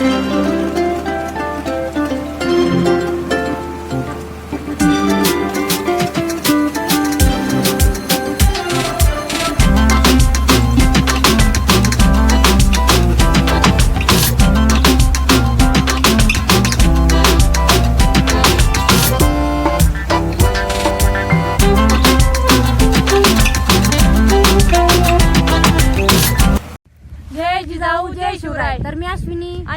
Música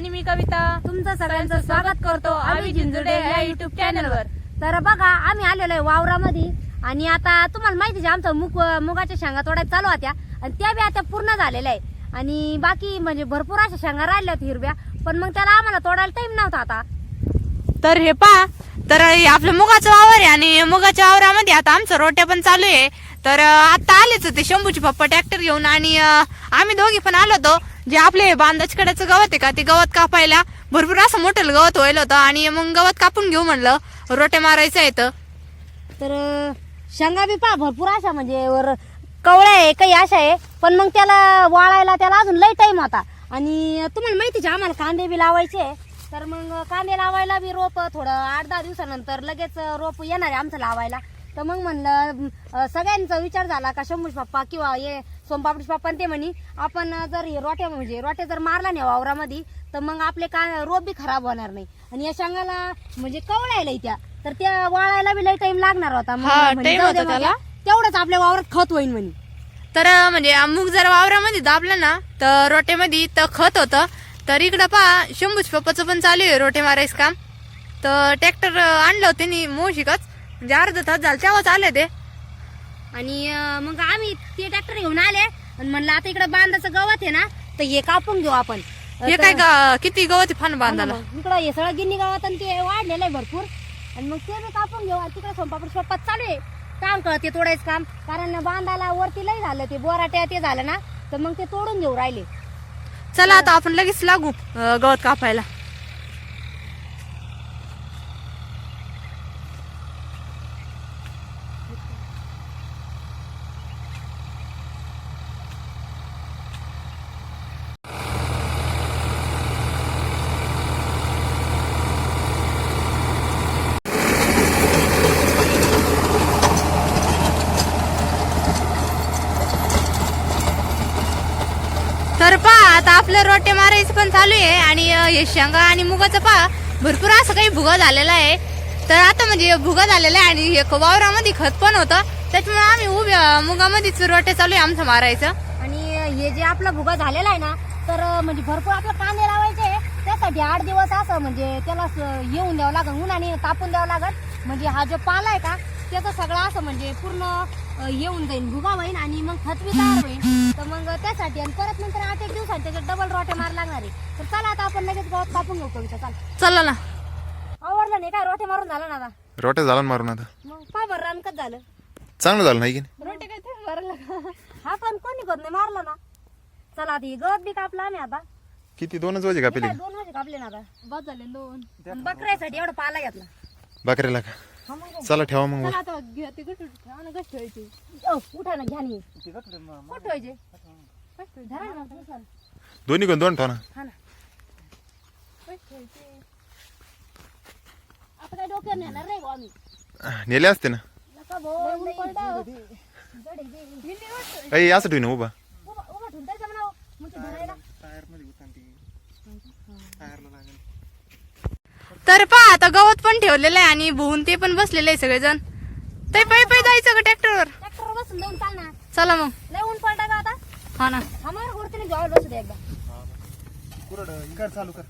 आणि मी कविता. तुमचं सगळ्यांचं स्वागत करतो आम्ही जिंजुडे या युट्यूब चॅनलवर तर बघा आम्ही आलेलो आहे वावरामध्ये. आणि आता तुम्हाला माहिती आहे आमचा मुग मुगाच्या शेंगा तोडायला चालू होत्या. आणि त्या बी आता पूर्ण झालेल्या आहे आणि बाकी म्हणजे भरपूर अशा शेंगा राहिल्या होत्या हिरव्या. पण मग त्याला आम्हाला तोडायला टाइम नव्हता आता. तर हे पहा तर हे आपलं मुगाचं वावर आहे आणि मुगाच्या वावरामध्ये आता आमचं रोट्या पण चालू आहे. तर आता आलेच ते शंभूची पप्पा ट्रॅक्टर घेऊन आणि आम्ही दोघी पण आलो होतो. जे आपले बांधाचकड्याचं गवत आहे का ते गवत कापायला भरपूर असं मोठं गवत व्हायला होतं आणि मग गवत कापून घेऊ म्हणलं रोटे मारायचं आहे तर शेंगा बी पहा भरपूर अशा म्हणजे वर कवळ्या आहे काही अशा आहे पण मग त्याला वाळायला त्याला अजून लई टाईम होता. आणि तुम्हाला माहितीच आहे आम्हाला कांदे बी लावायचे तर मग कांदे लावायला बी रोप थोडं आठ दहा दिवसानंतर लगेच रोप येणार आहे आमचं लावायला. तर मग म्हणलं सगळ्यांचा विचार झाला का शंभूष पप्पा किंवा हे सोमपापडीश पप्पा ते म्हणे आपण जर हे रोट्या म्हणजे रोट्या जर मारला नाही वावरामध्ये तर मग आपले का रोप बी खराब होणार नाही. आणि या शेंगाला म्हणजे कवळायला त्या तर त्या वाळायला बी लई टाइम लागणार होता. तेवढंच आपल्या वावरात खत होईल म्हणे. तर म्हणजे मूग जर वावरामध्ये दाबलं ना तर रोट्यामध्ये तर खत होतं. तर इकडं पहा शंभूच पप्पाचं पण चालू आहे रोटे मारायचं काम. तर ट्रॅक्टर आणलं होतं त्यांनी मोशिकच म्हणजे अर्धा तास झालं तेव्हाच आले ते. आणि मग आम्ही ते ट्रॅक्टर घेऊन आले. आणि म्हणलं आता इकडे बांधाचं गवत आहे ना तर हे कापून घेऊ आपण. हे काय गा- किती गवत फान बांधायला? इकडं हे सगळं गिन्नी गावात आणि ते वाढलेलं आहे भरपूर. आणि मग ते बी कापून घेऊ. आणि तिकडे सोमपापड सोपात चालू आहे. काम कळते तोडायचं काम. कारण बांधाला वरती लई झालं ते बोराट्या ते झालं ना तर मग ते तोडून घेऊ राहिले. चला आता आपण लगेच लागू अं, गवत कापायला तर पहा आता आपलं रोटे मारायचं पण चालू आहे आणि हे शेंगा आणि मुगाचं पा भरपूर असं काही भुगा झालेला आहे. तर आता म्हणजे भुगा झालेला आहे आणि हे वावरामध्ये खत पण होतं. त्याच्यामुळे आम्ही उभ्या मुगामध्येच रोटे चालू आहे आमचं मारायचं. आणि हे जे आपला भुगा झालेला आहे ना तर म्हणजे भरपूर आपलं कांदे लावायचे त्यासाठी आठ दिवस असं म्हणजे त्याला येऊन द्यावं लागेल उन्हाने तापून द्यावं लागेल. म्हणजे हा जो पाला आहे का त्याचं सगळं असं म्हणजे पूर्ण येऊन जाईल भुगा होईल आणि मग खत बी तयार होईल तर मग त्यासाठी आणि परत नंतर आठ एक दिवसात त्याच्यात डबल रोटे मार लागणार आहे. तर चला आता आपण लगेच गवत कापून घेऊ कविता चाल. चला ना. आवडलं नाही काय? रोटे मारून झालं ना आता? रोट्या झाला ना मारून आता. मग पा बरं रानकत झालं? चांगलं झालं नाही की नाही? रोटे काय तुम्ही मारलं हा पण कोणी करत नाही मारलं ना. चला आधी गवत बी कापला आम्ही आता. किती? दोनच वाजे कापेली. काय दोन वाजे कापले ना आता? बस झाले दोन. बकऱ्यासाठी एवढा पाला घेतला. बकऱ्याला का? हा मग चला ठेवा मग. आता घ्या ते गट ठेवा ना गट ठेवायचे. ओ, उठा ना घ्या नी. कुठं ठेवायचे? धरा ना, धरा ना. दोन्ही कोण दोन ठेवा ना. हा ना. गट ठेवायचे. आता काय डोक्यावर नेणार नाही बुवा आम्ही. नेले असते ना. नका भाऊ, लई जड आहे ते. हिंदी वाटतं. काही असं ठेवू ना उभा. उभा उभा ठेवून द्यायचं म्हणा मग ते धरायला तर पहा आता गवत पण ठेवलेलं आहे आणि भुवून ते पण बसलेले आहे सगळेजण. ते पायी पायी जायचं का ट्रॅक्टरवर? ट्रॅक्टरवर बसून जाऊन चाल ना. चला मग. लय ऊन पडला का आता. हा ना. आम्हाला वरती जेवायला बसू दे एकदा. चालू कर.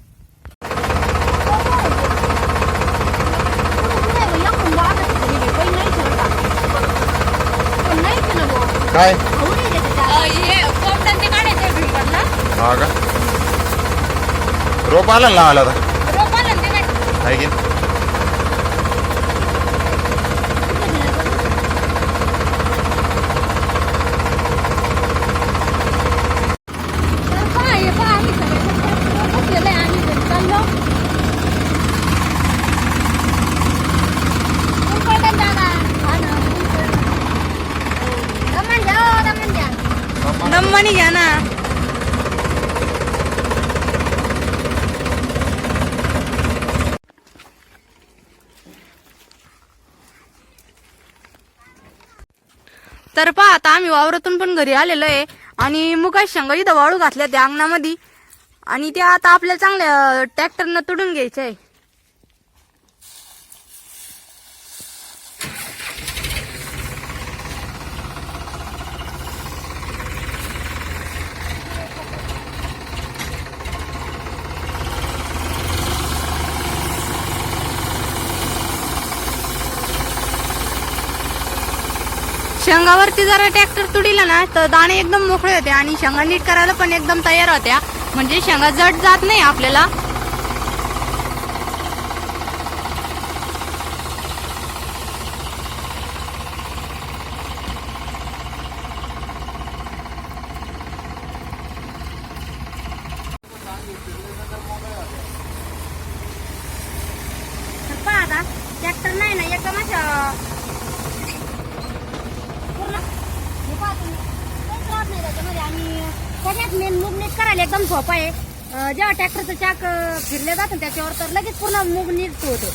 काय? हे का? रोप आला ना लावायला आता ते काय आहे की नाही? दमवानी घ्या ना तर पहा आता आम्ही वावरातून पण घरी आलेलो आहे. आणि मुगाच्या शेंगा इथं वाळू घातल्या त्या अंगणामध्ये. आणि त्या आता आपल्याला चांगल्या ट्रॅक्टरनं तुडून घ्यायच्या आहे. शेंगावरती जरा ट्रॅक्टर तुडीला ना तर दाणे एकदम मोकळे होते आणि शेंगा नीट करायला पण एकदम तयार होत्या. म्हणजे शेंगा जड जात नाही आपल्याला. पहा आता ट्रॅक्टर नाही ना एकदम आणि सगळ्यात मेन मूग नीट करायला एकदम सोपं आहे. अं, जेव्हा ट्रॅक्टरचं चाक अं, फिरले जातं त्याच्यावर तर लगेच पूर्ण मूग नीट होतो.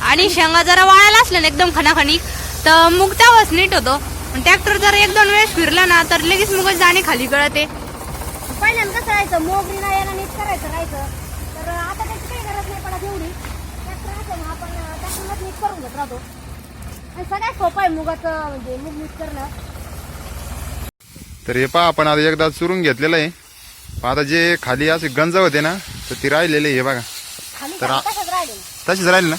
आणि शेंगा जरा वाळायला असल्या ना एकदम खणाखणिक तर मुग त्यावरच नीट होतो. ट्रॅक्टर जर एक दोन वेळेस फिरला ना तर लगेच मुगच दाणे खाली गळते. पहिल्यांदा कसं राहायचं मोगरी ना याला नीट करायचं राहायचं. तर आता त्याची काही गरज नाही पडत एवढी. ट्रॅक्टर असं आपण ट्रॅक्टरलाच नीट करून घेत राहतो. आणि सगळ्यात सोपं आहे मुगाचं म्हणजे मूग नीट करणं. तर हे पहा आपण आता एकदा चुरून घेतलेलं आहे. पण आता जे खाली असे गंज होते ना तर ती राहिलेले हे बघा. तर आ- तशीच राहील ना?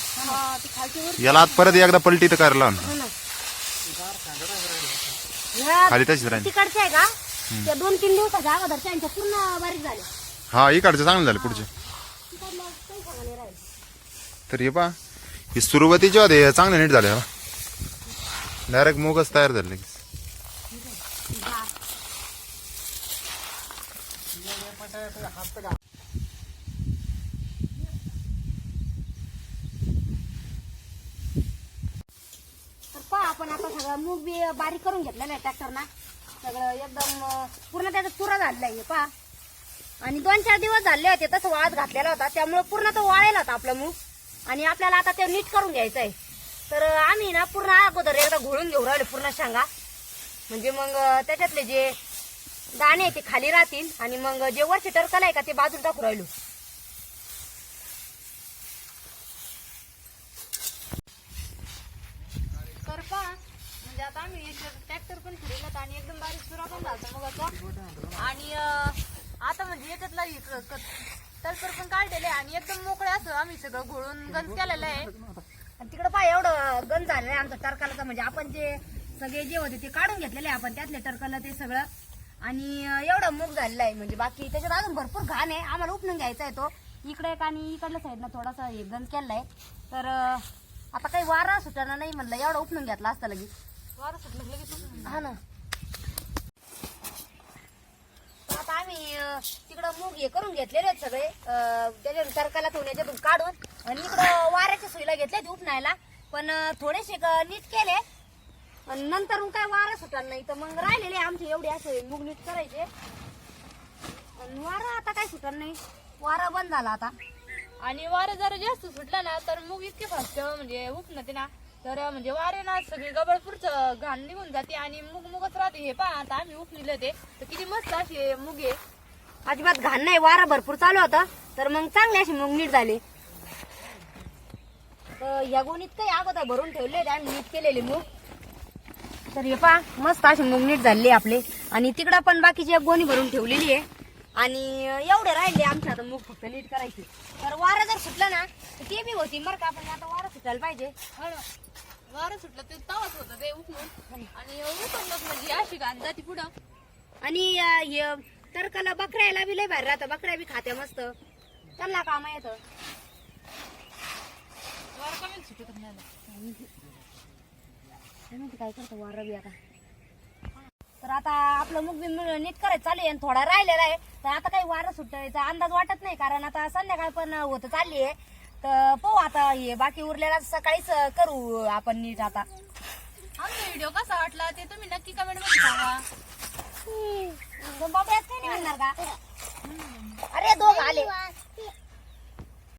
याला आत परत एकदा पलटी तर करायला लाव ना. हो खाली तशीच राहील. तिकडचे आहे का? त्या दोन तीन दिवसाच्या अगोदर त्यांच्या पूर्ण बारीक झाले हा इकडचं चांगलं झालं पुढचे. तिकडलं काही सांगा नाही राहिलं. तर हे पहा हे सुरुवातीचे होते हे चांगले नीट झाले डायरेक्ट मोगच तयार झाले लगेच. तर पहा आपण आता सगळं मूग बी बारीक करून घेतलेलं आहे ट्रॅक्टरना सगळं एकदम पूर्ण त्याचा चुरा झालेला आहे पहा. आणि दोन चार दिवस झाले होते तसं वाळत घातलेला होता. त्यामुळे पूर्ण तो वाळेला होता आपला मूग. आणि आपल्याला आता ते नीट करून घ्यायचं आहे. तर आम्ही ना पूर्ण अगोदर एकदा घोळून घेऊ राहिले पूर्ण शांगा. म्हणजे मग त्याच्यातले जे दाणे ते खाली राहतील आणि मग जे वरचे टरकल आहे का ते बाजूला टाकू राहिलो. तर पहा म्हणजे आता आम्ही ट्रॅक्टर पण फिरवलं आणि एकदम बारीक सुरा पण झाला आणि आता म्हणजे तलपर पण काढलेले आणि एकदम मोकळे असं आम्ही सगळं घोळून गंज केलेलं आहे. आणि तिकडं पाय एवढं गंज झालेलं आहे आमचं टरकालाचं. म्हणजे आपण जे सगळे जे होते ते काढून घेतलेले आहे आपण त्यातले टरकाला ते सगळं. आणि एवढं मूग झालेलं आहे म्हणजे बाकी त्याच्यात अजून भरपूर घाण आहे. आम्हाला उपणून घ्यायचा आहे तो. इकडे एक आणि इकडल्या साईडनं थोडासा हे गंज केलेला आहे तर आता काही वारा सुटाना नाही म्हणलं. एवढं उपणून घेतला असतं लगेच. वारं सुटलं लगेच हा ना. आता आम्ही तिकडं मूग हे करून घेतलेले आहेत सगळे. त्याच्यातून टरकाला ठेवून याच्यातून काढून आणि इकडं वाऱ्याच्या सोयीला घेतले उपणायला पण थोडेसे नीट केले. आणि नंतर मग काय वारा सुटाल नाही. तर मग राहिलेले आमचे एवढे असे मूग नीट करायचे. आणि वारा आता काय सुटणार नाही. वारा बंद झाला आता. आणि वारं जरा जास्त सुटलं ना तर मूग इतके फास्ट म्हणजे उपनते ना तर म्हणजे वारे ना सगळी गबळ पुढचं घाण निघून जाते आणि मूग मुगच राहते. हे पहा आता आम्ही उपनिलं ते. तर किती मस्त असे मूग. आहे अजिबात घाण नाही वारा भरपूर चालू होता. तर मग चांगले असे मूग नीट झाले. तर या गोणीत काही अगोदर भरून ठेवले आम्ही नीट केलेले मूग. तर हे पहा मस्त असे मूग नीट झाले आपले. आणि तिकडं पण बाकीची एक गोणी भरून ठेवलेली आहे. आणि एवढे राहिले आमचे आता मूग फक्त नीट करायचे. तर वारा जर सुटला ना तर ते बी होती बरं का आपण आता वारा सुटायला पाहिजे. वारं सुटलं ते तवाच होतं ते उपणून आणि उपणलं म्हणजे अशी घाण जाते पुढं. आणि अं, टरकाला बकऱ्याला बी लय भारी राहतं. बकऱ्या बी खात्या मस्त. त्यांना काम येतं वारं कमी सुटत काय माहिती काय करतो वारा बी आता. तर आता आपलं मुग बी मिळ- नीट करायचं चालू आहे आणि थोडा राहिलेला आहे. तर आता काही वारं सुटायचा अंदाज वाटत नाही कारण आता संध्याकाळ पण होत चालली आहे. तर पाहू आता हे बाकी उरलेला सकाळीच करू आपण नीट आता. आमचा व्हिडिओ कसा वाटला ते तुम्ही नक्की कमेंटमध्ये सांगा. बाबा काही नाही म्हणणार का? अरे दोघ आले.